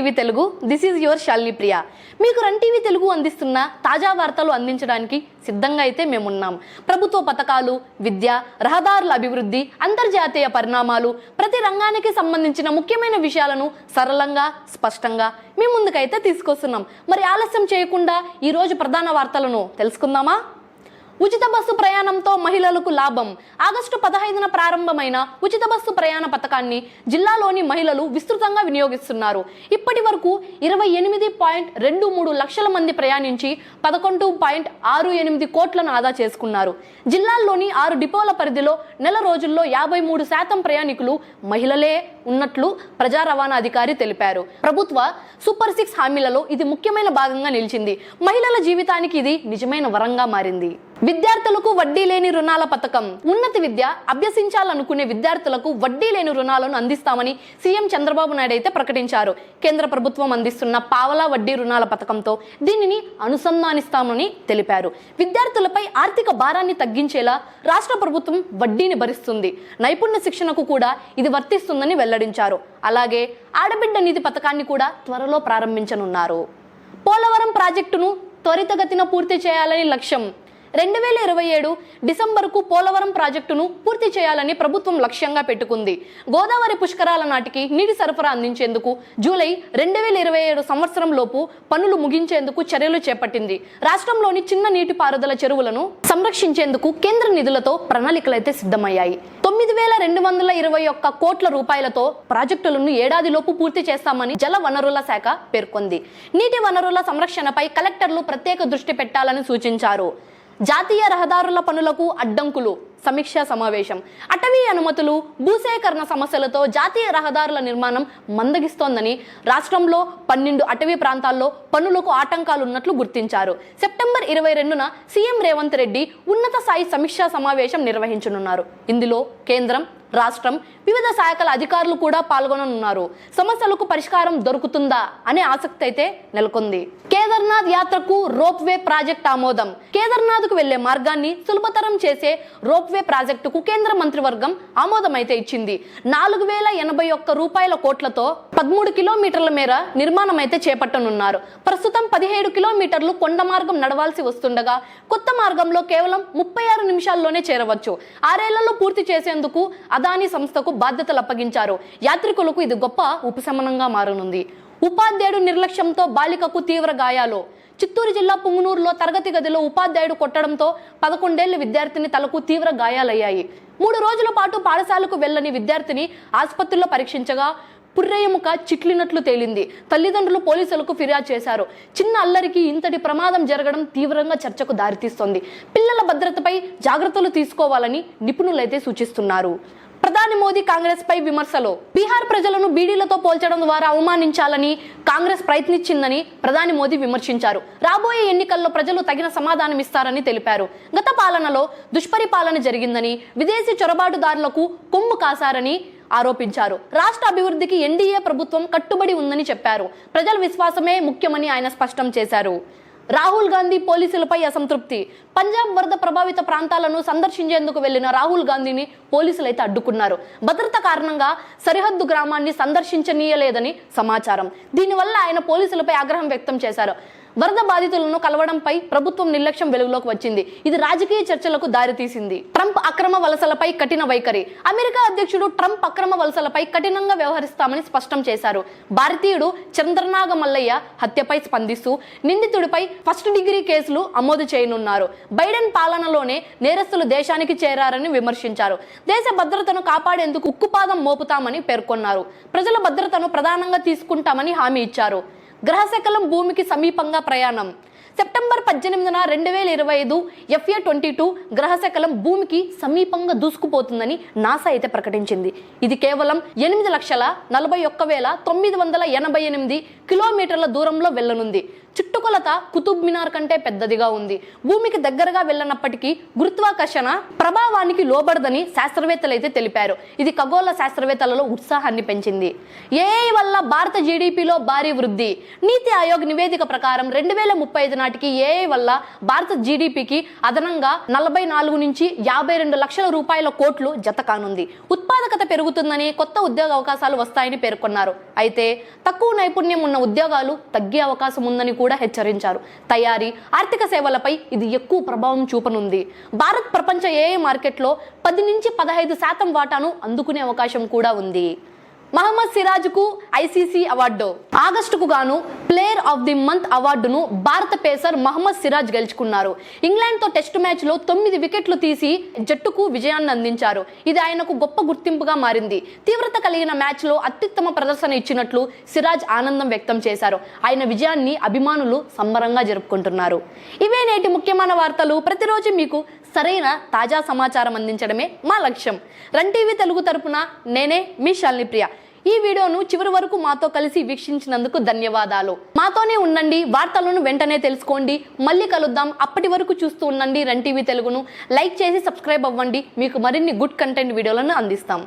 TV Telugu this is your Shalini Priya. మీకు run TV Telugu అందిస్తున్న తాజా వార్తలు అందించడానికి సిద్ధంగా అయితే మేమున్నాం. ప్రభుత్వ పథకాలు విద్య రహదారుల అభివృద్ధి అంతర్జాతీయ పరిణామాలు ప్రతి రంగానికి సంబంధించిన ముఖ్యమైన విషయాలను సరళంగా స్పష్టంగా మీ ముందుకైతే తీసుకొస్తున్నాం. మరి ఆలస్యం చేయకుండా ఈరోజు ప్రధాన వార్తలను తెలుసుకుందామా? ఉచిత బస్సు ప్రయాణంతో మహిళలకు లాభం. ఆగస్టు పదహైదున ప్రారంభమైన ఉచిత బస్సు ప్రయాణ పథకాన్ని జిల్లాలోని మహిళలు విస్తృతంగా వినియోగిస్తున్నారు. ఇప్పటి వరకు ఇరవై ఎనిమిది పాయింట్ రెండు మూడు లక్షల మంది ప్రయాణించి పదకొండు పాయింట్ ఆరు ఎనిమిది కోట్లను ఆదా చేసుకున్నారు. జిల్లాల్లోని ఆరు డిపోల పరిధిలో నెల రోజుల్లో యాభై మూడు శాతం ప్రయాణికులు మహిళలే ఉన్నట్లు ప్రజా రవాణా అధికారి తెలిపారు. ప్రభుత్వ సూపర్ సిక్స్ హామీలలో ఇది ముఖ్యమైన భాగంగా నిలిచింది. మహిళల జీవితానికి ఇది నిజమైన వరంగా మారింది. విద్యార్థులకు వడ్డీ లేని రుణాల పథకం. ఉన్నత విద్య అభ్యసించాలనుకునే విద్యార్థులకు వడ్డీ లేని రుణాలను అందిస్తామని సీఎం చంద్రబాబు నాయుడు అయితే ప్రకటించారు. కేంద్ర ప్రభుత్వం అందిస్తున్న పావలా వడ్డీ రుణాల పథకంతో దీనిని అనుసంధానిస్తామని తెలిపారు. విద్యార్థులపై ఆర్థిక భారాన్ని తగ్గించేలా రాష్ట్ర ప్రభుత్వం వడ్డీని భరిస్తుంది. నైపుణ్య శిక్షణకు కూడా ఇది వర్తిస్తుందని వెల్లడించారు. అలాగే ఆడబిడ్డ నిధి పథకాన్ని కూడా త్వరలో ప్రారంభించనున్నారు. పోలవరం ప్రాజెక్టును త్వరితగతిన పూర్తి చేయాలని లక్ష్యం రెండు వేల ఇరవై ఏడు డిసెంబర్కు పోలవరం ప్రాజెక్టును పూర్తి చేయాలని ప్రభుత్వం లక్ష్యంగా పెట్టుకుంది. గోదావరి పుష్కరాల నాటికి నీటి సరఫరా అందించేందుకు జూలై రెండు వేల ఇరవై ఏడు సంవత్సరంలోపు పనులు ముగించేందుకు చర్యలు చేపట్టింది. రాష్ట్రంలోని చిన్న నీటిపారుదల చెరువులను సంరక్షించేందుకు కేంద్ర నిధులతో ప్రణాళికలైతే సిద్ధమయ్యాయి. తొమ్మిది వేల రెండు వందల ఇరవై ఒక్క కోట్ల రూపాయలతో ప్రాజెక్టులను ఏడాదిలోపు పూర్తి చేస్తామని జల వనరుల శాఖ పేర్కొంది. నీటి వనరుల సంరక్షణపై కలెక్టర్లు ప్రత్యేక దృష్టి పెట్టాలని సూచించారు. జాతీయ రహదారుల పనులకు అడ్డంకులు. సమీక్షా సమావేశం. అటవీ అనుమతులు భూసేకరణ సమస్యలతో జాతీయ రహదారుల నిర్మాణం మందగిస్తోందని రాష్ట్రంలో పన్నెండు అటవీ ప్రాంతాల్లో పనులకు ఆటంకాలు ఉన్నట్లు గుర్తించారు. సెప్టెంబర్ ఇరవై రెండున సీఎం రేవంత్ రెడ్డి ఉన్నత స్థాయి సమీక్షా సమావేశం నిర్వహించనున్నారు. ఇందులో కేంద్రం రాష్ట్రం వివిధ శాఖల అధికారులు కూడా పాల్గొననున్నారు. సమస్యలకు పరిష్కారం దొరుకుతుందా అనే ఆసక్తి అయితే నెలకొంది. కేదార్నాథ్ యాత్రకు రోప్ వే ప్రాజెక్ట్ ఆమోదం. కేదార్నాథ్కు వెళ్ళే మార్గాన్ని సులభతరం చేసే రోప్ వే ప్రాజెక్టుకు కేంద్ర మంత్రివర్గం ఆమోదం అయితే ఇచ్చింది. నాలుగు వేల ఎనభై ఒక్క రూపాయల కోట్లతో పదమూడు కిలోమీటర్ల మేర నిర్మాణం అయితే చేపట్టనున్నారు. ప్రస్తుతం పదిహేడు కిలోమీటర్లు కొండ మార్గం నడవాల్సి వస్తుండగా కొత్త మార్గంలో కేవలం ముప్పై ఆరు నిమిషాల్లోనే చేరవచ్చు. ఆరేళ్ళలో పూర్తి చేసేందుకు అదానీ సంస్థకు బాధ్యతలు అప్పగించారు. యాత్రికులకు ఇది గొప్ప ఉపశమనంగా మారనుంది. ఉపాధ్యాయుడు నిర్లక్ష్యంతో బాలికకు తీవ్ర గాయాలు. చిత్తూరు జిల్లా పుంగునూరులో తరగతి గదిలో ఉపాధ్యాయుడు కొట్టడంతో పదకొండేళ్ళ విద్యార్థిని తలకు తీవ్ర గాయాలయ్యాయి. మూడు రోజుల పాటు పాఠశాలకు వెళ్ళని విద్యార్థిని ఆసుపత్రిలో పరీక్షించగా పుర్రెయముక చిట్లినట్లు తేలింది. తల్లిదండ్రులు పోలీసులకు ఫిర్యాదు చేశారు. చిన్న అల్లరికి ఇంతటి ప్రమాదం జరగడం తీవ్రంగా చర్చకు దారితీస్తోంది. పిల్లల భద్రతపై జాగ్రత్తలు తీసుకోవాలని నిపుణులైతే సూచిస్తున్నారు. ప్రధాని మోదీ కాంగ్రెస్ పై విమర్శలు. బీహార్ ప్రజలను బీడీలతో పోల్చడం ద్వారా అవమానించాలని కాంగ్రెస్ ప్రయత్నించిందని ప్రధాని మోదీ విమర్శించారు. రాబోయే ఎన్నికల్లో ప్రజలు తగిన సమాధానం ఇస్తారని తెలిపారు. గత పాలనలో దుష్పరిపాలన జరిగిందని విదేశీ చొరబాటుదారులకు కొమ్ము కాశారని ఆరోపించారు. రాష్ట్ర అభివృద్ధికి ఎన్డీఏ ప్రభుత్వం కట్టుబడి ఉందని చెప్పారు. ప్రజల విశ్వాసమే ముఖ్యమని ఆయన స్పష్టం చేశారు. రాహుల్ గాంధీ పోలీసులపై అసంతృప్తి. పంజాబ్ వరద ప్రభావిత ప్రాంతాలను సందర్శించేందుకు వెళ్ళిన రాహుల్ గాంధీని పోలీసులు అయితే అడ్డుకున్నారు. భద్రత కారణంగా సరిహద్దు గ్రామాన్ని సందర్శించనీయలేదని సమాచారం. దీనివల్ల ఆయన పోలీసులపై ఆగ్రహం వ్యక్తం చేశారు. వరద బాధితులను కలవడంపై ప్రభుత్వం నిర్లక్ష్యం వెలుగులోకి వచ్చింది. ఇది రాజకీయ చర్చలకు దారితీసింది. ట్రంప్ అక్రమ వలసలపై కఠిన వైఖరి. అమెరికా అధ్యక్షుడు ట్రంప్ అక్రమ వలసలపై కఠినంగా వ్యవహరిస్తామని స్పష్టం చేశారు. భారతీయుడు చంద్రనాగ మల్లయ్య హత్యపై స్పందిస్తూ నిందితుడిపై ఫస్ట్ డిగ్రీ కేసులు ఆమోదు చేయనున్నారు. బైడెన్ పాలనలోనే నేరస్తులు దేశానికి చేరారని విమర్శించారు. దేశ భద్రతను కాపాడేందుకు ఉక్కుపాదం మోపుతామని పేర్కొన్నారు. ప్రజల భద్రతను ప్రధానంగా తీసుకుంటామని హామీ ఇచ్చారు. గ్రహశకలం భూమికి సమీపంగా ప్రయాణం. సెప్టెంబర్ పద్దెనిమిదిన రెండు వేల ఇరవై ఐదు ఎఫ్ఏ ట్వంటీ టూ గ్రహశకలం భూమికి సమీపంగా దూసుకుపోతుందని నాసా అయితే ప్రకటించింది. ఇది కేవలం ఎనిమిది లక్షల నలభై ఒక్క వేల తొమ్మిది వందల ఎనభై ఎనిమిది కిలోమీటర్ల దూరంలో వెళ్ళనుంది. చుట్టూ కుతుబ్ మినార్ కంటే పెద్దదిగా ఉంది. భూమికి దగ్గరగా వెళ్ళనప్పటికీ గురుత్వాకర్షణ ప్రభావానికి లోబడదని శాస్త్రవేత్తలు అయితే తెలిపారు. ఇది ఖగోళ శాస్త్రవేత్తలలో ఉత్సాహాన్ని పెంచింది. ఏఐ వల్ల భారత జీడిపిలో భారీ వృద్ధి. నీతి ఆయోగ్ నివేదిక ప్రకారం రెండు వేల ముప్పై ఐదు నాటికి ఏఐ వల్ల భారత జీడిపికి అదనంగా నలభై నాలుగు నుంచి యాభై రెండు లక్షల రూపాయల కోట్లు జత కానుంది. ఉత్పాదకత పెరుగుతుందని కొత్త ఉద్యోగ అవకాశాలు వస్తాయని పేర్కొన్నారు. అయితే తక్కువ నైపుణ్యం ఉన్న ఉద్యోగాలు తగ్గే అవకాశం ఉందని కూడా హెచ్చరించారు. తయారీ ఆర్థిక సేవలపై ఇది ఎక్కువ ప్రభావం చూపనుంది. భారత్ ప్రపంచ ఏఏ మార్కెట్లో పది నుంచి పదహైదు శాతం వాటాను అందుకునే అవకాశం కూడా ఉంది. మహమ్మద్ సిరాజ్కు ఐసీసీ అవార్డు. ఆగస్టుకు గాను ప్లేయర్ ఆఫ్ ది మంత్ అవార్డును భారత పేసర్ మహమ్మద్ సిరాజ్ గెలుచుకున్నారు. ఇంగ్లాండ్తో టెస్ట్ మ్యాచ్లో తొమ్మిది వికెట్లు తీసి జట్టుకు విజయాన్ని అందించారు. ఇది ఆయనకు గొప్ప గుర్తింపుగా మారింది. తీవ్రత కలిగిన మ్యాచ్లో అత్యుత్తమ ప్రదర్శన ఇచ్చినట్లు సిరాజ్ ఆనందం వ్యక్తం చేశారు. ఆయన విజయాన్ని అభిమానులు సంబరంగా జరుపుకుంటున్నారు. ఇవే నేటి ముఖ్యమైన వార్తలు. ప్రతిరోజు మీకు సరైన తాజా సమాచారం అందించడమే మా లక్ష్యం. రన్ టీవీ తెలుగు తరపున నేనే మీ శాలిని ప్రియ ఈ వీడియోను చివరి వరకు మాతో కలిసి వీక్షించినందుకు ధన్యవాదాలు. మాతోనే ఉండండి వార్తలను వెంటనే తెలుసుకోండి. మళ్ళీ కలుద్దాం. అప్పటి వరకు చూస్తూ ఉండండి రన్ టీవీ తెలుగును. లైక్ చేసి సబ్స్క్రైబ్ అవ్వండి. మీకు మరిన్ని గుడ్ కంటెంట్ వీడియోలను అందిస్తాం.